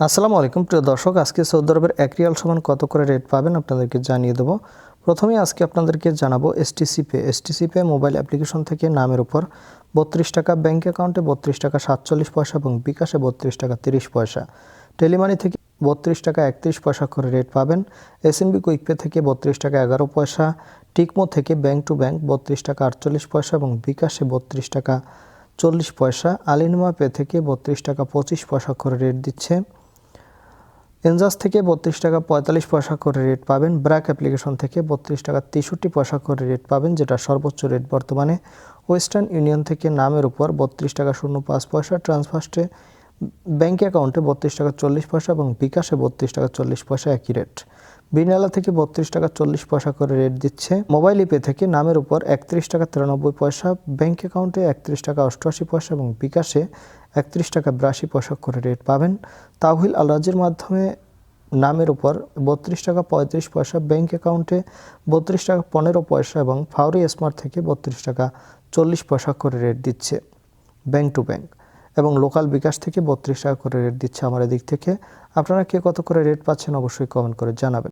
আসসালামু আলাইকুম। প্রিয় দর্শক, আজকে সৌদি আরবের এক রিয়াল সমান কত করে রেট পাবেন আপনাদেরকে জানিয়ে দেবো। প্রথমেই আজকে আপনাদেরকে জানাব STC pay STC pay mobile application থেকে নামের উপর বত্রিশ টাকা ব্যাঙ্ক অ্যাকাউন্টে বত্রিশ টাকা সাতচল্লিশ পয়সা এবং বিকাশে বত্রিশ টাকা তিরিশ পয়সা। টেলিমানি থেকে বত্রিশ টাকা একত্রিশ পয়সা করে রেট পাবেন। এসএনবি কুইকপে থেকে বত্রিশ টাকা এগারো পয়সা। টিকমো থেকে ব্যাংক টু ব্যাংক বত্রিশ টাকা আটচল্লিশ পয়সা এবং বিকাশে বত্রিশ টাকা চল্লিশ পয়সা। আলিনুমা পে থেকে বত্রিশ টাকা পঁচিশ পয়সা করে রেট দিচ্ছে। এনজাস থেকে বত্রিশ টাকা পঁয়তাল্লিশ পয়সা করে রেট পাবেন। ব্র্যাক অ্যাপ্লিকেশন থেকে বত্রিশ টাকা তেষট্টি পয়সা করে রেট পাবেন, যেটা সর্বোচ্চ রেট বর্তমানে। ওয়েস্টার্ন ইউনিয়ন থেকে নামের উপর বত্রিশ টাকা শূন্য পাঁচ পয়সা, ট্রান্সফার্স্টে ব্যাঙ্ক অ্যাকাউন্টে বত্রিশ টাকা চল্লিশ পয়সা এবং বিকাশে বত্রিশ টাকা চল্লিশ পয়সা একই রেট। বিনালা থেকে বত্রিশ টাকা চল্লিশ পয়সা করে রেট দিচ্ছে। মোবাইল ইপে থেকে নামের উপর একত্রিশ টাকা তিরানব্বই পয়সা ব্যাঙ্ক অ্যাকাউন্টে একত্রিশ টাকা অষ্টআশি পয়সা এবং বিকাশে একত্রিশ টাকা বিরাশি পয়সা করে রেট পাবেন। তাহিল আলরাজের মাধ্যমে নামের উপর বত্রিশ টাকা পঁয়ত্রিশ পয়সা ব্যাঙ্ক অ্যাকাউন্টে বত্রিশ টাকা পনেরো পয়সা এবং ফাউরি স্মার্ট থেকে বত্রিশ টাকা চল্লিশ পয়সা করে রেট দিচ্ছে ব্যাংক টু ব্যাংক এবং লোকাল বিকাশ থেকে বত্রিশ টাকা করে রেট দিচ্ছে আমার এদিক থেকে। আপনারা কে কত করে রেট পাচ্ছেন অবশ্যই কমেন্ট করে জানাবেন।